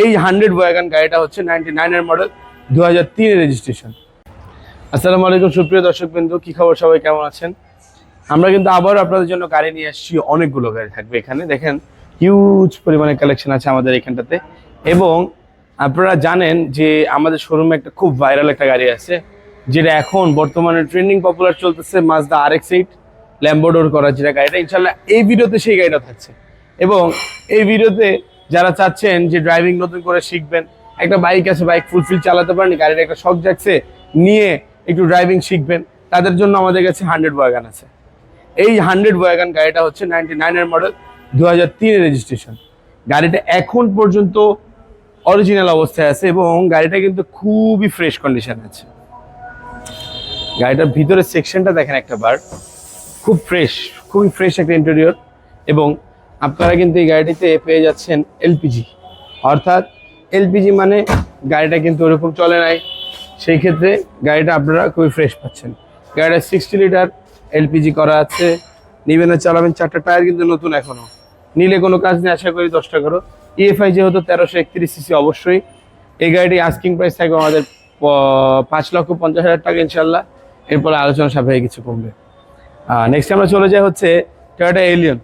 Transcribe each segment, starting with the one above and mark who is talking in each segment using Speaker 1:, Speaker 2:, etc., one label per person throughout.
Speaker 1: এই hundred wagon গাড়িটা হচ্ছে নাইনটি নাইনের মডেল দু হাজার তিনের রেজিস্ট্রেশন। আসসালামু আলাইকুম সুপ্রিয় দর্শক বিন্দু কি খবর সবাই, কেমন আছেন? আমরা কিন্তু আবারও আপনাদের জন্য গাড়ি নিয়ে আসছি, অনেকগুলো গাড়ি থাকবে এখানে। দেখেন হিউজ পরিমাণে কালেকশন আছে আমাদের এখানটাতে। এবং আপনারা জানেন যে আমাদের শোরুমে একটা খুব ভাইরাল একটা গাড়ি আছে, যেটা এখন বর্তমানে ট্রেন্ডিং পপুলার চলতেছে Mazda R X eight lambo door করা যেটা গাড়িটা। ইনশাল্লাহ এই ভিডিওতে সেই গাড়িটা থাকছে। এবং এই ভিডিওতে যারা চাচ্ছেন যে ড্রাইভিং নতুন করে শিখবেন, একটা বাইক আছে বাইক ফুলফিল চালাতে পারেন, গাড়ির একটা শখ যাচ্ছে নিয়ে একটু ড্রাইভিং শিখবেন, তাদের জন্য আমাদের কাছে হান্ড্রেড ওয়াগান আছে। এই হান্ড্রেড ওয়াগান গাড়িটা হচ্ছে নাইনটি নাইনের মডেল দু হাজার রেজিস্ট্রেশন গাড়িটা এখন পর্যন্ত অরিজিনাল অবস্থায় আছে এবং গাড়িটা কিন্তু খুবই ফ্রেশ কন্ডিশন আছে। গাড়িটার ভিতরের সেকশনটা দেখেন একটা বার। খুব ফ্রেশ খুবই ফ্রেশ একটা ইন্টেরিয়র এবং আপনারা কিন্তু এই গাড়িটিতে পেয়ে যাচ্ছেন এলপিজি। অর্থাৎ এলপিজি মানে গাড়িটা কিন্তু ওরকম চলে নাই। সেই ক্ষেত্রে গাড়িটা আপনারা খুবই ফ্রেশ পাচ্ছেন। গাড়িটা সিক্সটি লিটার এলপিজি করা আছে। নিবেন চালাবেন চারটা টায়ার কিন্তু নতুন এখনও নিলে কোনো কাজ নেই, আশা করি দশ টাকারও ইএফআই যেহেতু তেরোশো একত্রিশ সিসি অবশ্যই। এই গাড়িটি আস্কিং প্রাইস থাকবে আমাদের পাঁচ লক্ষ পঞ্চাশ হাজার টাকা ইনশাল্লাহ এরপরে আলোচনা সাপেক্ষে কিছু কমবে। নেক্সট আমরা চলে যাই হচ্ছে টয়োটা এলিয়ন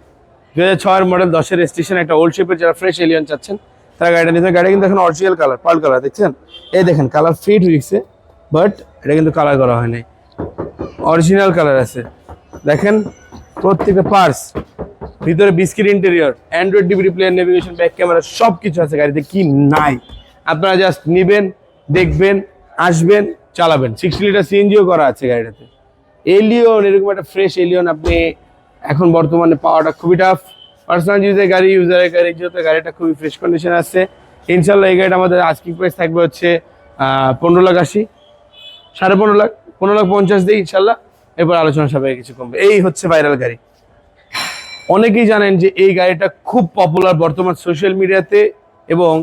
Speaker 1: দু হাজার ছয়ের মডেল দশের স্টেশন একটা ওল্ড শেপের যারা ফ্রেশ এলিয়ন চাচ্ছেন, তারা গাড়িটা নিতে গাড়ি কিন্তু এখন অরিজিনাল কালার পাল কালার দেখছেন? এই দেখেন কালার ফিট হয়েছে বাট এটা কিন্তু কালার করা হয় নাই। অরিজিনাল কালার আছে। দেখেন, প্রত্যেকটা পার্স ভিতরে biscuit interior android DVD player navigation back camera সব কিছু আছে গাড়িতে, কি নাই? আপনারা জাস্ট নিবেন, দেখবেন, আসবেন, চালাবেন। সিক্সটি লিটার সিএনজিও করা আছে গাড়িটাতে। এলিয়ন এরকম একটা ফ্রেশ এলিয়ন আপনি এখন বর্তমানে পাওয়াটা খুবই টাফ পার্সোনাল ইউজের গাড়ি ইউজারের গাড়ি, যেহেতু গাড়িটা খুবই ফ্রেশ কন্ডিশন আছে ইনশাল্লাহ এই গাড়িটা আমাদের আজকিং প্রাইস থাকবে হচ্ছে পনেরো লাখ আশি। সাড়ে পনেরো লাখ পনেরো লাখ পঞ্চাশ দিই ইনশাল্লাহ এরপর আলোচনা সবাই কিছু কমবে। এই হচ্ছে ভাইরাল গাড়ি। অনেকেই জানেন যে এই গাড়িটা খুব পপুলার বর্তমান সোশ্যাল মিডিয়াতে এবং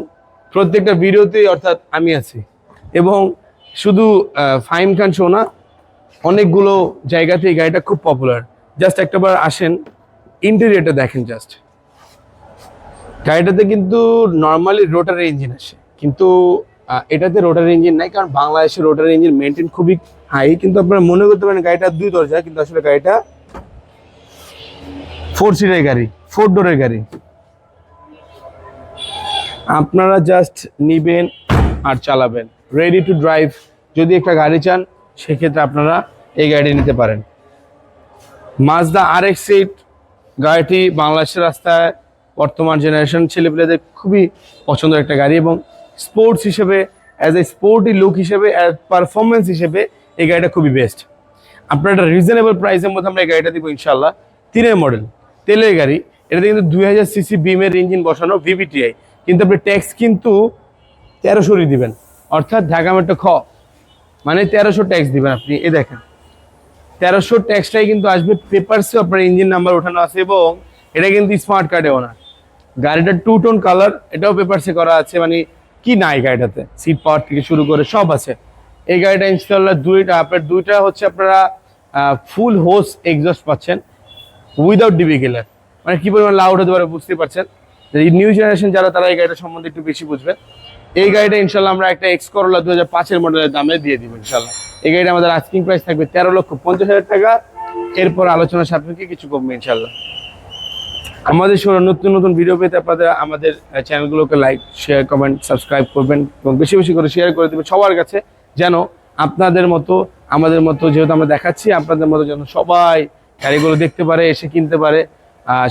Speaker 1: প্রত্যেকটা ভিডিওতেই অর্থাৎ আমি আছি। এবং শুধু ফাহিম খান শো না, অনেকগুলো জায়গাতে এই গাড়িটা খুব পপুলার জাস্ট একটাবার আসেন ইন্টেরিয়রটা দেখেন জাস্ট গাড়িটাতে কিন্তু নর্মালি রোটারি ইঞ্জিন আসে। কিন্তু এটাতে রোটার ইঞ্জিন নাই, কারণ বাংলাদেশে রোটারি ইঞ্জিন মেনটেন খুবই হাই কিন্তু আপনারা মনে করতে পারেন গাড়িটা দুই দরজা, কিন্তু আসলে গাড়িটা ফোর সিটের গাড়ি ফোর ডোরের গাড়ি। আপনারা জাস্ট নিবেন আর চালাবেন। রেডি টু ড্রাইভ যদি একটা গাড়ি চান, সেক্ষেত্রে আপনারা এই গাড়ি নিতে পারেন। মাজদা আর এক্স এইট গাড়িটি বাংলাদেশের রাস্তায় বর্তমান জেনারেশন ছেলেপেলেদের খুবই পছন্দের একটা গাড়ি এবং স্পোর্টস হিসেবে অ্যাজ এ স্পোর্টি লুক হিসেবে অ্যাজ পারফরমেন্স হিসেবে এই গাড়িটা খুবই বেস্ট আপনার একটা রিজনেবল প্রাইসের মধ্যে আমরা এই গাড়িটা দিব ইনশাল্লাহ তিনের মডেল তেলের গাড়ি। এটাতে কিন্তু দুই হাজার সিসি বিমের ইঞ্জিন বসানো ভিভিটিআই কিন্তু আপনি ট্যাক্স কিন্তু তেরোশোরই দিবেন। অর্থাৎ ঢাকা মেট্রো খ মানে তেরোশো ট্যাক্স দিবেন আপনি। এ দেখেন। তেরোশো ট্যাক্সটাই কিন্তু আসবে পেপারসে আপনার ইঞ্জিন নাম্বার ওঠানো আছে এবং এটা কিন্তু স্মার্ট কার্ডে ওনার গাড়িটা টু টোন কালার এটাও পেপারসে করা আছে মানে কি নাই গাড়িটাতে? সিট পাওয়ার থেকে শুরু করে সব আছে। এই গাড়িটা ইনস্টলার দুইটা, আপনার দুইটা হচ্ছে আপনারা ফুল হোস এক্সস্ট পাচ্ছেন উইদাউট ডিবি কিলার মানে কি পরিমাণ লাউড হতে পারে বুঝতে পারছেন? নিউ জেনারেশন যারা, তারা এই গাড়িটা সম্বন্ধে একটু বেশি বুঝবে এই গাড়িটা ইনশাল্লাহ আমরা একটা এক্স করোলা দু হাজার পাঁচের মডেলের দামে দিয়ে দিব ইনশাল্লাহ এই গাড়িটা আমাদের আস্কিং প্রাইস থাকবে তেরো লক্ষ পঞ্চাশ হাজার টাকা। এরপর আলোচনা সাপেক্ষে কিছু কমবে ইনশাল্লাহ আমাদের শোনো, নতুন নতুন ভিডিও পেতে আপনাদের আমাদের চ্যানেলগুলোকে লাইক শেয়ার কমেন্ট সাবস্ক্রাইব করবেন এবং বেশি বেশি করে শেয়ার করে দেবেন সবার কাছে, যেন আপনাদের মতো, আমাদের মতো যেহেতু আমরা দেখাচ্ছি, আপনাদের মতো যেন সবাই গাড়িগুলো দেখতে পারে, এসে কিনতে পারে।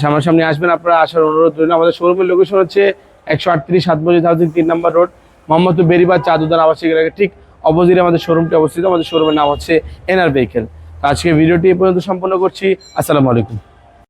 Speaker 1: সামনাসামনি আসবেন আপনারা, আসার অনুরোধ রইল। আমাদের শোরুমের লোকেশন হচ্ছে একশো আটত্রিশ বছর হাউজিং তিন নম্বর রোড, মোহাম্মদপুর বেরিবাদ চাদুদান আবাসিক এলাকা। ঠিক অপোজিটে আমাদের শোরুমটি অবস্থিত, আমাদের শোরুমের নাম হচ্ছে এনআর ভেহিকেল। তো আজকে ভিডিওটি এ পর্যন্ত সম্পন্ন করছি, আসসালামু আলাইকুম।